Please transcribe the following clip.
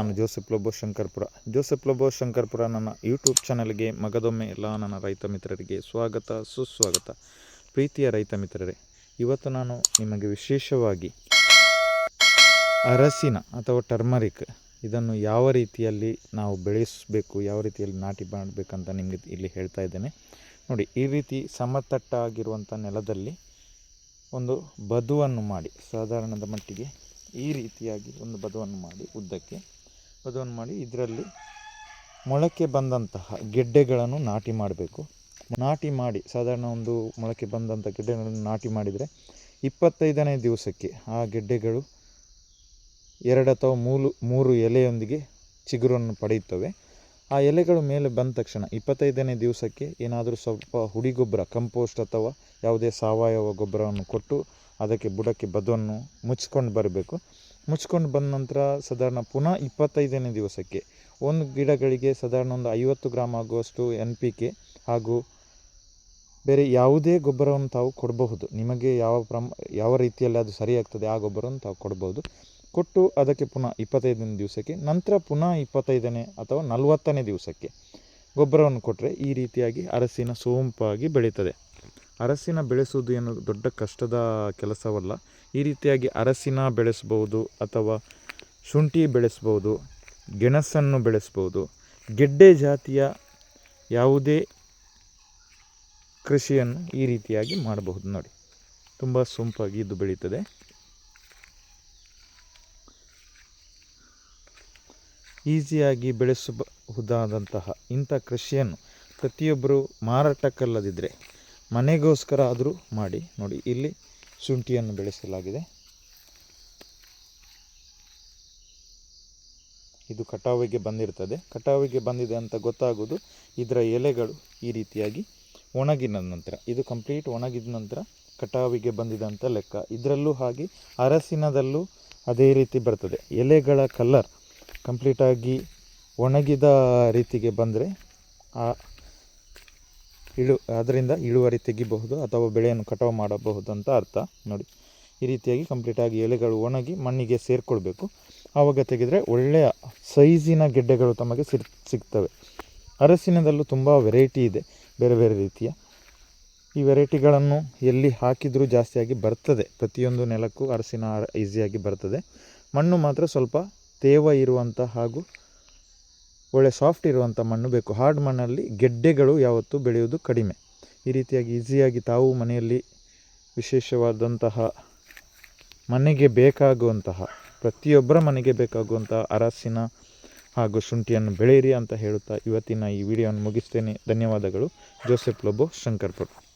ನಾನು Joseph Lobo Shankarpura. Joseph Lobo Shankarpura ನನ್ನ YouTube ಚಾನಲ್ಗೆ ಮಗದೊಮ್ಮೆ ಎಲ್ಲ ನನ್ನ ರೈತ ಮಿತ್ರರಿಗೆ ಸ್ವಾಗತ, ಸುಸ್ವಾಗತ. ಪ್ರೀತಿಯ ರೈತ ಮಿತ್ರರೇ, ಇವತ್ತು ನಾನು ನಿಮಗೆ ವಿಶೇಷವಾಗಿ ಅರಸಿನ ಅಥವಾ ಟರ್ಮರಿಕ್ ಇದನ್ನು ಯಾವ ರೀತಿಯಲ್ಲಿ ನಾವು ಬೆಳೆಸಬೇಕು, ಯಾವ ರೀತಿಯಲ್ಲಿ ನಾಟಿ ಮಾಡಬೇಕಂತ ನಿಮಗೆ ಇಲ್ಲಿ ಹೇಳ್ತಾ ಇದ್ದೇನೆ. ನೋಡಿ, ಈ ರೀತಿ ಸಮತಟ್ಟಾಗಿರುವಂಥ ನೆಲದಲ್ಲಿ ಒಂದು ಬದುವನ್ನು ಮಾಡಿ, ಸಾಧಾರಣದ ಮಟ್ಟಿಗೆ ಈ ರೀತಿಯಾಗಿ ಒಂದು ಬದುವನ್ನು ಮಾಡಿ ಉದ್ದಕ್ಕೆ ಬದುವನ್ನು ಮಾಡಿ, ಇದರಲ್ಲಿ ಮೊಳಕೆ ಬಂದಂತಹ ಗೆಡ್ಡೆಗಳನ್ನು ನಾಟಿ ಮಾಡಬೇಕು. ನಾಟಿ ಮಾಡಿ, ಸಾಧಾರಣ ಒಂದು ಮೊಳಕೆ ಬಂದಂಥ ಗೆಡ್ಡೆಗಳನ್ನು ನಾಟಿ ಮಾಡಿದರೆ ಇಪ್ಪತ್ತೈದನೇ ದಿವಸಕ್ಕೆ ಆ ಗೆಡ್ಡೆಗಳು ಎರಡು ಅಥವಾ ಮೂರು ಮೂರು ಎಲೆಯೊಂದಿಗೆ ಚಿಗುರನ್ನು ಪಡೆಯುತ್ತವೆ. ಆ ಎಲೆಗಳು ಮೇಲೆ ಬಂದ ತಕ್ಷಣ ಇಪ್ಪತ್ತೈದನೇ ದಿವಸಕ್ಕೆ ಏನಾದರೂ ಸ್ವಲ್ಪ ಹುಡಿ ಗೊಬ್ಬರ ಕಂಪೋಸ್ಟ್ ಅಥವಾ ಯಾವುದೇ ಸಾವಯವ ಗೊಬ್ಬರವನ್ನು ಕೊಟ್ಟು ಅದಕ್ಕೆ ಬುಡಕ್ಕೆ ಬದವನ್ನು ಮುಚ್ಕೊಂಡು ಬರಬೇಕು. ಮುಚ್ಕೊಂಡು ಬಂದ ನಂತರ ಸಾಧಾರಣ ಪುನಃ ಇಪ್ಪತ್ತೈದನೇ ದಿವಸಕ್ಕೆ ಒಂದು ಗಿಡಗಳಿಗೆ ಸಾಧಾರಣ ಒಂದು ಐವತ್ತು ಗ್ರಾಮ್ ಆಗುವಷ್ಟು ಎನ್ ಪಿ ಕೆ ಹಾಗೂ ಬೇರೆ ಯಾವುದೇ ಗೊಬ್ಬರವನ್ನು ತಾವು ಕೊಡಬಹುದು. ನಿಮಗೆ ಯಾವ ಪ್ರಮ, ಯಾವ ರೀತಿಯಲ್ಲಿ ಅದು ಸರಿಯಾಗ್ತದೆ ಆ ಗೊಬ್ಬರವನ್ನು ತಾವು ಕೊಡ್ಬೋದು ಕೊಟ್ಟು ಅದಕ್ಕೆ ಪುನಃ ಇಪ್ಪತ್ತೈದನೇ ದಿವಸಕ್ಕೆ, ನಂತರ ಪುನಃ ಇಪ್ಪತ್ತೈದನೇ ಅಥವಾ ನಲವತ್ತನೇ ದಿವಸಕ್ಕೆ ಗೊಬ್ಬರವನ್ನು ಕೊಟ್ಟರೆ ಈ ರೀತಿಯಾಗಿ ಅರಸಿನ ಸೋಂಪಾಗಿ ಬೆಳೀತದೆ. ಅರಸಿನ ಬೆಳೆಸುವುದು ಏನು ದೊಡ್ಡ ಕಷ್ಟದ ಕೆಲಸವಲ್ಲ. ಈ ರೀತಿಯಾಗಿ ಅರಸಿನ ಬೆಳೆಸ್ಬೋದು ಅಥವಾ ಶುಂಠಿ ಬೆಳೆಸ್ಬೋದು, ಗೆಣಸನ್ನು ಬೆಳೆಸ್ಬೋದು, ಗೆಡ್ಡೆ ಜಾತಿಯ ಯಾವುದೇ ಕೃಷಿಯನ್ನು ಈ ರೀತಿಯಾಗಿ ಮಾಡಬಹುದು ನೋಡಿ. ತುಂಬ ಸೊಂಪಾಗಿ ಇದು ಬೆಳೀತದೆ. ಈಸಿಯಾಗಿ ಬೆಳೆಸಬಹುದಾದಂತಹ ಇಂಥ ಕೃಷಿಯನ್ನು ಪ್ರತಿಯೊಬ್ಬರು ಮಾರಾಟಕ್ಕಲ್ಲದಿದ್ದರೆ ಮನೆಗೋಸ್ಕರ ಆದರೂ ಮಾಡಿ, ನೋಡಿ, ಇಲ್ಲಿ ಶುಂಠಿಯನ್ನು ಬೆಳೆಸಲಾಗಿದೆ. ಇದು ಕಟಾವಿಗೆ ಬಂದಿರ್ತದೆ. ಕಟಾವಿಗೆ ಬಂದಿದೆ ಅಂತ ಗೊತ್ತಾಗೋದು ಇದರ ಎಲೆಗಳು ಈ ರೀತಿಯಾಗಿ ಒಣಗಿದ ನಂತರ, ಇದು ಕಂಪ್ಲೀಟ್ ಒಣಗಿದ ನಂತರ ಕಟಾವಿಗೆ ಬಂದಿದೆ ಅಂತ ಲೆಕ್ಕ. ಇದರಲ್ಲೂ ಹಾಗೆ ಅರಸಿನದಲ್ಲೂ ಅದೇ ರೀತಿ ಬರ್ತದೆ. ಎಲೆಗಳ ಕಲರ್ ಕಂಪ್ಲೀಟಾಗಿ ಒಣಗಿದ ರೀತಿಗೆ ಬಂದರೆ ಆ ಇಳು, ಅದರಿಂದ ಇಳುವರಿ ತೆಗಿಬಹುದು ಅಥವಾ ಬೆಳೆಯನ್ನು ಕಟಾವು ಮಾಡಬಹುದು ಅಂತ ಅರ್ಥ. ನೋಡಿ, ಈ ರೀತಿಯಾಗಿ ಕಂಪ್ಲೀಟಾಗಿ ಎಲೆಗಳು ಒಣಗಿ ಮಣ್ಣಿಗೆ ಸೇರಿಕೊಳ್ಬೇಕು. ಆವಾಗ ತೆಗೆದರೆ ಒಳ್ಳೆಯ ಸೈಜಿನ ಗೆಡ್ಡೆಗಳು ತಮಗೆ ಸಿರ್, ಸಿಗ್ತವೆ. ಅರಸಿನದಲ್ಲೂ ತುಂಬ ವೆರೈಟಿ ಇದೆ, ಬೇರೆ ಬೇರೆ ರೀತಿಯ. ಈ ವೆರೈಟಿಗಳನ್ನು ಎಲ್ಲಿ ಹಾಕಿದರೂ ಜಾಸ್ತಿಯಾಗಿ ಬರ್ತದೆ. ಪ್ರತಿಯೊಂದು ನೆಲಕ್ಕೂ ಅರಸಿನ, ಈಸಿಯಾಗಿ ಬರ್ತದೆ. ಮಣ್ಣು ಮಾತ್ರ ಸ್ವಲ್ಪ ತೇವ ಇರುವಂಥ ಹಾಗೂ ಒಳ್ಳೆ ಸಾಫ್ಟ್ ಇರುವಂಥ ಮಣ್ಣು ಬೇಕು. ಹಾರ್ಡ್ ಮಣ್ಣಲ್ಲಿ ಗೆಡ್ಡೆಗಳು ಯಾವತ್ತೂ ಬೆಳೆಯುವುದು ಕಡಿಮೆ. ಈ ರೀತಿಯಾಗಿ ಈಸಿಯಾಗಿ ತಾವು ಮನೆಯಲ್ಲಿ ವಿಶೇಷವಾದಂತಹ ಮನೆಗೆ ಬೇಕಾಗುವಂತಹ, ಪ್ರತಿಯೊಬ್ಬರ ಮನೆಗೆ ಬೇಕಾಗುವಂತಹ ಅರಸಿನ ಹಾಗೂ ಶುಂಠಿಯನ್ನು ಬೆಳೆಯಿರಿ ಅಂತ ಹೇಳುತ್ತಾ ಇವತ್ತಿನ ಈ ವಿಡಿಯೋವನ್ನು ಮುಗಿಸ್ತೇನೆ. ಧನ್ಯವಾದಗಳು. ಜೋಸೆಫ್ ಲೊಬೋ, ಶಂಕರ್ಪುರ್.